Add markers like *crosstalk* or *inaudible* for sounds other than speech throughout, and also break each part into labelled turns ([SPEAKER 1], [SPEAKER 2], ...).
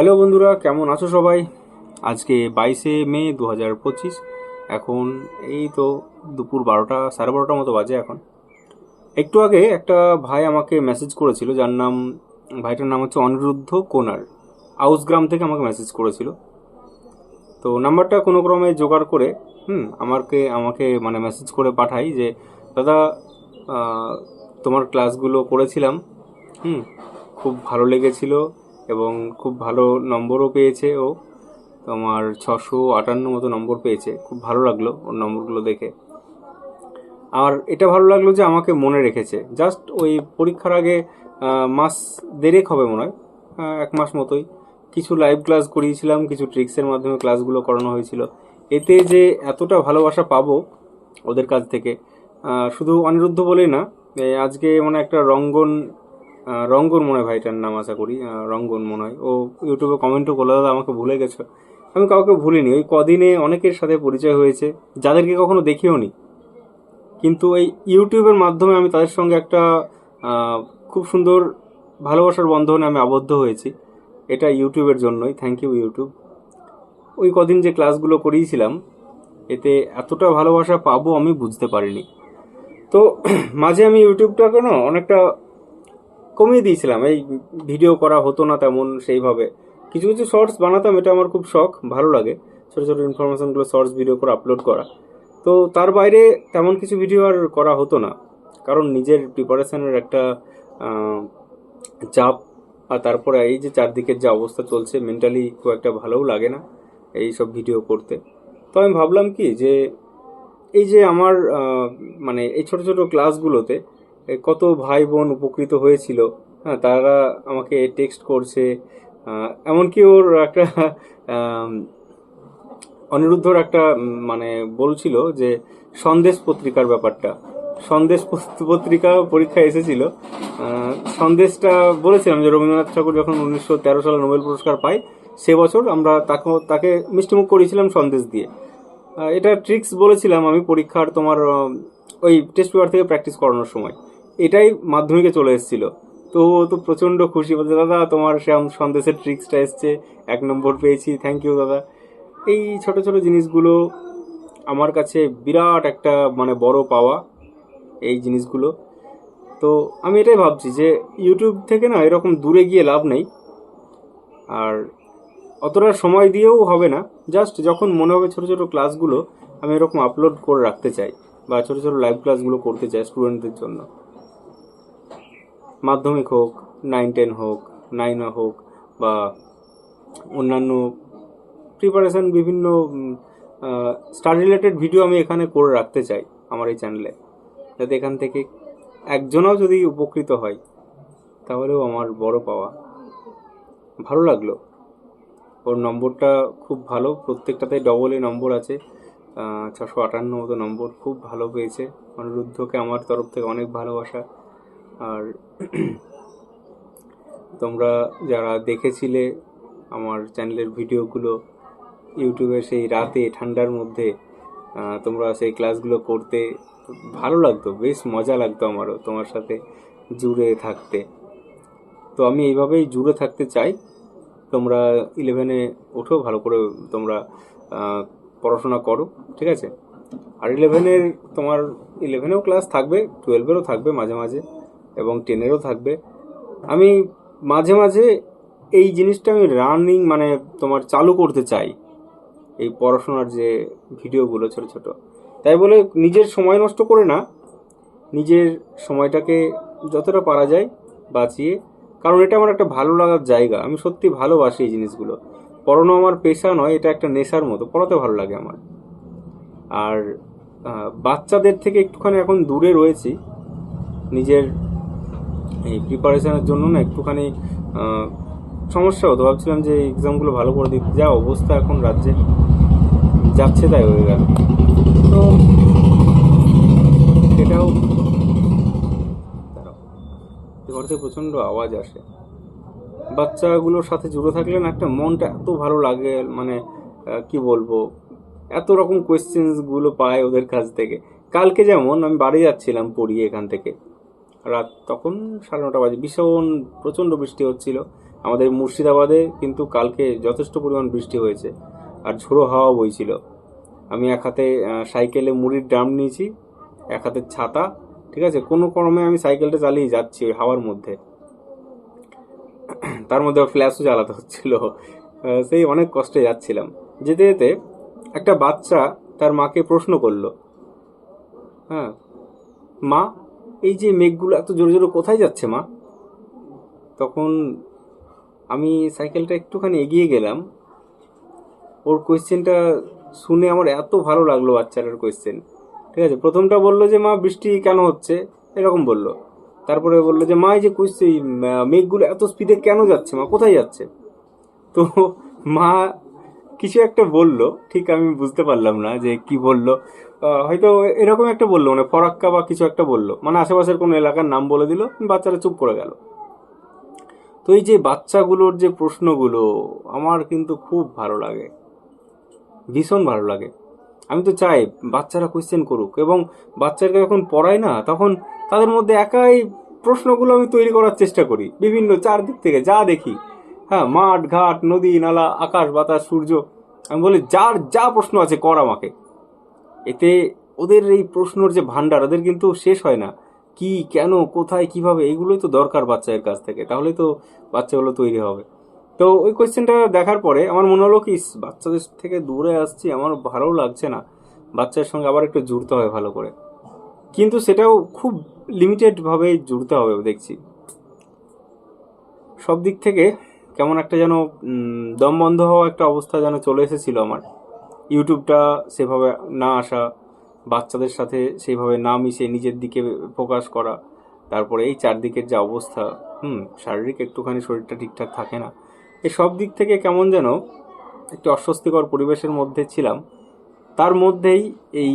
[SPEAKER 1] Hello বন্ধুরা, কেমন আছো সবাই? আজকে বাইশে মে দু হাজার পঁচিশ। এখন এই তো দুপুর বারোটা, সাড়ে বারোটার মতো বাজে এখন। একটু আগে একটা ভাই আমাকে মেসেজ করেছিল, যার নাম, ভাইটার নাম হচ্ছে অনিরুদ্ধ কোনার। আউসগ্রাম থেকে আমাকে মেসেজ করেছিল। তো নাম্বারটা কোনো ক্রমে জোগাড় করে, হুম, আমাকে আমাকে মানে মেসেজ করে পাঠাই যে, দাদা তোমার ক্লাসগুলো করেছিলাম, হুম, খুব ভালো লেগেছিল এবং খুব ভালো নম্বরও পেয়েছে ও। তোমার ছশো আটান্ন মতো নম্বর পেয়েছে। খুব ভালো লাগল ওর নম্বরগুলো দেখে। আর এটা ভালো লাগল যে আমাকে মনে রেখেছে। জাস্ট ওই পরীক্ষার আগে মাস দেড়েক হবে মনে হয় এক মাস মতোই। কিছু লাইভ ক্লাস করিয়েছিলাম, কিছু ট্রিক্সের মাধ্যমে ক্লাসগুলো করানো হয়েছিল। এতে যে এতটা ভালোবাসা পাবো ওদের কাছ থেকে শুধু অনিরুদ্ধ বলেই না আজকে মানে একটা রঙ্গন রঙ্গন মনে হয় ভাইটার নাম আশা করি রঙ্গন মনে হয় ও ইউটিউবে কমেন্টও করল, দাদা, আমাকে ভুলে গেছো। আমি কাউকে ভুলিনি, ওই কদিনে অনেকের সাথে পরিচয় হয়েছে, যাদেরকে কখনো দেখিও নি। কিন্তু এই ইউটিউবের মাধ্যমে আমি তাদের সঙ্গে একটা খুব সুন্দর ভালোবাসার বন্ধনে আমি আবদ্ধ হয়েছি। এটা ইউটিউবের জন্যই। Thank you YouTube. ওই কদিন যে ক্লাসগুলো করিয়েছিলাম, এতে এতটা ভালোবাসা পাবো আমি বুঝতে পারিনি। তো *clears throat* মাঝে আমি ইউটিউবটাকে না অনেকটা কমিয়ে দিয়েছিলাম। এই ভিডিও করা হতো না তেমন সেইভাবে। কিছু কিছু শর্টস বানাতাম, এটা আমার খুব শখ, ভালো লাগে। ছোটো ছোটো ইনফরমেশানগুলো শর্টস ভিডিও করে আপলোড করা। তো তার বাইরে তেমন কিছু ভিডিও আর করা হতো না। কারণ নিজের প্রিপারেশানের একটা চাপ আর তারপরে এই যে চারদিকের যে অবস্থা চলছে মেন্টালি খুব একটা ভালোও লাগে না এই সব ভিডিও করতে। তো আমি ভাবলাম কি যে, এই যে আমার মানে এই ছোট ছোট ক্লাসগুলোতে কত ভাই বোন উপকৃত হয়েছিল। হ্যাঁ তারা আমাকে টেক্সট করছে। এমনকি ওর একটা অনিরুদ্ধর একটা মানে বলছিল যে, সন্দেশ পত্রিকার ব্যাপারটা। সন্দেশ পত- পত্রিকা পরীক্ষা এসেছিল। সন্দেশটা বলেছিলাম যে, রবীন্দ্রনাথ ঠাকুর যখন উনিশশো তেরো সালে নোবেল পুরস্কার পায়, সে বছর আমরা তাকে তাকে মিষ্টিমুখ করেছিলাম সন্দেশ দিয়ে। এটা ট্রিক্স বলেছিলাম আমি পরীক্ষার তোমার ওই টেস্ট পেপার থেকে প্র্যাকটিস করানোর সময়। এটাই মাধ্যমিকে চলে এসেছিল। তো ও তো প্রচণ্ড খুশি বলছে, দাদা, তোমার শ্যাম সন্দেশের ট্রিক্সটা এসছে, এক নম্বর পেয়েছি থ্যাংক ইউ দাদা। এই ছোট ছোট জিনিসগুলো আমার কাছে বিরাট একটা মানে বড় পাওয়া এই জিনিসগুলো। তো আমি এটাই ভাবছি যে ইউটিউব থেকে না এরকম দূরে গিয়ে লাভ নেই। আর অতটা সময় দিয়েও হবে না। জাস্ট যখন মনে হবে ছোটো ছোটো ক্লাসগুলো আমি এরকম আপলোড করে রাখতে চাই বা ছোটো ছোটো লাইভ ক্লাসগুলো করতে চাই স্টুডেন্টদের জন্য। মাধ্যমিক হোক নাইন টেন হোক নাইন হোক বা অন্যান্য প্রিপারেশন বিভিন্ন স্টাডি রিলেটেড ভিডিও আমি এখানে করে রাখতে চাই আমার এই চ্যানেলে যাতে এখান থেকে একজনও যদি উপকৃত হয়, তাহলেও আমার বড় পাওয়া ভালো লাগল। ওর নম্বরটা খুব ভালো, প্রত্যেকটাতে ডবল নম্বর আছে। ছশো আটান্ন মতো নম্বর, খুব ভালো পেয়েছে। অনিরুদ্ধকে আমার তরফ থেকে অনেক ভালোবাসা। আর তোমরা যারা দেখেছিলে আমার চ্যানেলের ভিডিওগুলো ইউটিউবে সেই রাতে ঠান্ডার মধ্যে তোমরা সেই ক্লাসগুলো করতে ভালো লাগতো, বেশ মজা লাগতো আমারও তোমার সাথে জুড়ে থাকতে। তো আমি এইভাবেই জুড়ে থাকতে চাই। তোমরা ইলেভেনে ওঠো, ভালো করে তোমরা পড়াশোনা করো, ঠিক আছে? আর ইলেভেনের তোমার ইলেভেনেও ক্লাস থাকবে টুয়েলভেরও থাকবে মাঝে মাঝে। এবং টেনেরও থাকবে। আমি মাঝে মাঝে এই জিনিসটা আমি রানিং মানে তোমার চালু করতে চাই, এই পড়াশোনার যে ভিডিওগুলো ছোট ছোট। তাই বলে নিজের সময় নষ্ট করে না, নিজের সময়টাকে যতটা পারা যায় বাঁচিয়ে, কারণ এটা আমার একটা ভালো লাগার জায়গা, আমি সত্যি ভালোবাসি এই জিনিসগুলো। পড়ানো আমার পেশা নয়, এটা একটা নেশার মতো, পড়াতে ভালো লাগে আমার। আর বাচ্চাদের থেকে একটুখানি এখন দূরে রয়েছি, নিজের এই প্রিপারেশানের জন্য না একটুখানি সমস্যা হতো। ভাবছিলাম যে এক্সামগুলো ভালো করে দিতে যা অবস্থা এখন রাজ্যে যাচ্ছে তাই হয়ে গেল। তো সেটাও দাঁড়াও, এ ঘর থেকে প্রচণ্ড আওয়াজ আসে। বাচ্চাগুলোর সাথে জুড়ে থাকলে না একটা মনটা এত ভালো লাগে মানে কি বলব? এত রকম কোয়েশ্চেন্সগুলো পায় ওদের কাছ থেকে। কালকে যেমন আমি বাড়ি যাচ্ছিলাম পড়িয়ে এখান থেকে। রাত তখন সাড়ে নটা বাজে। ভীষণ প্রচণ্ড বৃষ্টি হচ্ছিল। আমাদের মুর্শিদাবাদে কিন্তু কালকে যথেষ্ট পরিমাণ বৃষ্টি হয়েছে আর ঝোড়ো হাওয়া বইছিল। আমি এক হাতে সাইকেলে মুড়ির ড্রাম নিয়েছি, এক হাতে ছাতা, ঠিক আছে? কোনো ক্রমে আমি সাইকেলটা চালিয়ে যাচ্ছি ওই হাওয়ার মধ্যে। তার মধ্যে ফ্ল্যাশও জ্বালাতে হচ্ছিল। সেই অনেক কষ্টে যাচ্ছিলাম। যেতে যেতে একটা বাচ্চা তার মাকে প্রশ্ন করল। হ্যাঁ মা এই যে মেঘগুলো এত জোরে জোরে কোথায় যাচ্ছে, মা? তখন আমি সাইকেলটা একটুখানি এগিয়ে গেলাম। ওর কোয়েশ্চেনটা শুনে আমার এত ভালো লাগল বাচ্চাটার কোয়েশ্চেন। ঠিক আছে? প্রথমটা বলল যে, মা, বৃষ্টি কেন হচ্ছে? এরকম বলল। তারপরে বলল যে, মা, এই যে কোয়েশ্চেন মেঘগুলো এত স্পিডে কেন যাচ্ছে, মা? কোথায় যাচ্ছে? তো মা কিছু একটা বলল। ঠিক আমি বুঝতে পারলাম না যে কি বলল। হয়তো এরকম একটা বলল মানে ফরাক্কা বা কিছু একটা বলল। মানে আশেপাশের কোনো এলাকার নাম বলে দিল, বাচ্চারা চুপ করে গেল। তো এই যে বাচ্চাগুলোর যে প্রশ্নগুলো, আমার কিন্তু খুব ভালো লাগে। ভীষণ ভালো লাগে। আমি তো চাই বাচ্চারা কোয়েশ্চেন করুক এবং বাচ্চাকে যখন পড়াই না, তখন তাদের মধ্যে একাই প্রশ্নগুলো আমি তৈরি করার চেষ্টা করি। বিভিন্ন চারদিক থেকে যা দেখি। হ্যাঁ মাঠ, ঘাট, নদী, নালা, আকাশ, বাতাস, সূর্য। আমি বলি, যার যা প্রশ্ন আছে কর আমাকে। এতে ওদের এই প্রশ্নর যে ভান্ডার ওদের কিন্তু শেষ হয় না। কি, কেন, কোথায়, কীভাবে এইগুলোই তো দরকার বাচ্চাদের কাছ থেকে, তাহলেই তো বাচ্চাগুলো তৈরি হবে। তো ওই কোয়েশ্চেনটা দেখার পরে আমার মনে হলো কি বাচ্চাদের থেকে দূরে আসছি আমার ভালো লাগছে না। বাচ্চার সঙ্গে আবার একটু জুড়তে হবে ভালো করে। কিন্তু সেটাও খুব লিমিটেডভাবে জুড়তে হবে, দেখছি। সব দিক থেকে কেমন একটা যেন দম বন্ধ হওয়া একটা অবস্থা যেন চলে এসেছিল আমার। ইউটিউবটা সেভাবে না আসা, বাচ্চাদের সাথে সেইভাবে না মিশে নিজের দিকে ফোকাস করা, তারপরে এই চারদিকের যে অবস্থা, হুম, শারীরিক একটুখানি শরীরটা ঠিকঠাক থাকে না। এই সব দিক থেকে কেমন যেন একটি অস্বস্তিকর পরিবেশের মধ্যে ছিলাম। তার মধ্যেই এই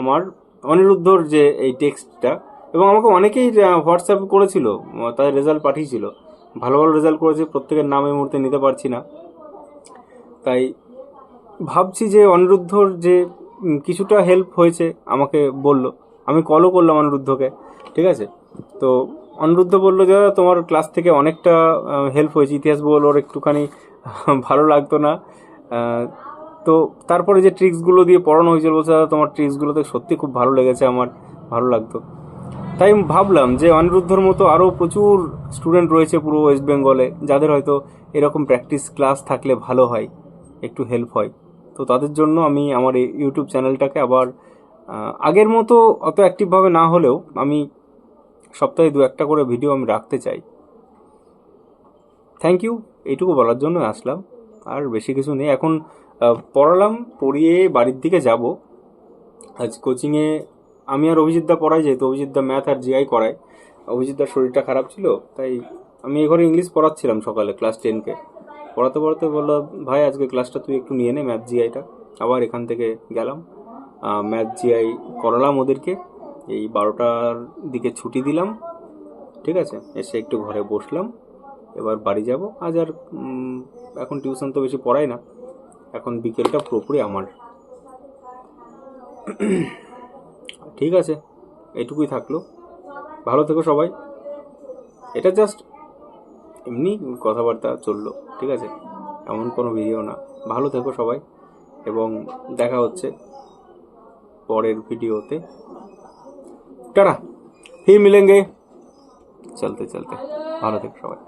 [SPEAKER 1] আমার অনিরুদ্ধর যে এই টেক্সটটা, এবং আমাকে অনেকেই হোয়াটসঅ্যাপ করেছিল তাদের রেজাল্ট পাঠিয়েছিল। ভালো ভালো রেজাল্ট করেছে, প্রত্যেকের নাম এই মুহূর্তে নিতে পারছি না। তাই ভাবছি যে অনিরুদ্ধর যে কিছুটা হেল্প হয়েছে আমাকে বলল। আমি কলও করলাম অনিরুদ্ধকে ঠিক আছে? তো অনিরুদ্ধ বলল যে "দাদা, তোমার ক্লাস থেকে অনেকটা হেল্প হয়েছে। ইতিহাস বল ওর একটুখানি *laughs* ভালো লাগতো না। তো তারপরে যে ট্রিক্সগুলো দিয়ে পড়ানো হয়েছিল বলছে দাদা তোমার ট্রিক্সগুলোতে সত্যি খুব ভালো লেগেছে আমার ভালো লাগতো। তাই ভাবলাম যে অনিরুদ্ধর মতো আরও প্রচুর স্টুডেন্ট রয়েছে পুরো ওয়েস্ট বেঙ্গলে যাদের হয়তো এরকম প্র্যাকটিস ক্লাস থাকলে ভালো হয় একটু হেল্প হয়। তো তাদের জন্য আমি আমার ইউটিউব চ্যানেলটাকে আবার আগের মতো অত অ্যাক্টিভভাবে না হলেও আমি সপ্তাহে দু একটা করে ভিডিও আমি রাখতে চাই। থ্যাংক ইউ এইটুকু বলার জন্য আসলাম। আর বেশি কিছু নেই। এখন পড়ালাম, পড়িয়ে বাড়ির দিকে যাব। আজ কোচিংয়ে আমি আর অভিজিৎদা পড়াই, যেহেতু অভিজিৎদা ম্যাথ আর জিআই করায়। অভিজিৎদার শরীরটা খারাপ ছিল, তাই আমি এ ইংলিশ পড়াচ্ছিলাম সকালে ক্লাস টেনকে পড়াতে পড়াতে বলল ভাই, আজকে ক্লাসটা তুই একটু নিয়ে নে ম্যাথ জিআইটা আবার এখান থেকে গেলাম। ম্যাথ জিআই করালাম ওদেরকে। এই বারোটার দিকে ছুটি দিলাম, ঠিক আছে? এসে একটু ঘরে বসলাম। এবার বাড়ি যাব। আজ আর এখন টিউশন তো বেশি পড়াই না। এখন বিকেলটা পুরোপুরি আমার। ঠিক আছে, এটুকুই থাকল। ভালো থেকো সবাই। এটা জাস্ট এমনি কথাবার্তা চলল, ঠিক আছে? এমন কোনো ভিডিও না। ভালো থেকো সবাই, এবং দেখা হচ্ছে পরের ভিডিওতে টাটা! ফির মিলেঙ্গে। চলতে চলতে। ভালো থেকো সবাই।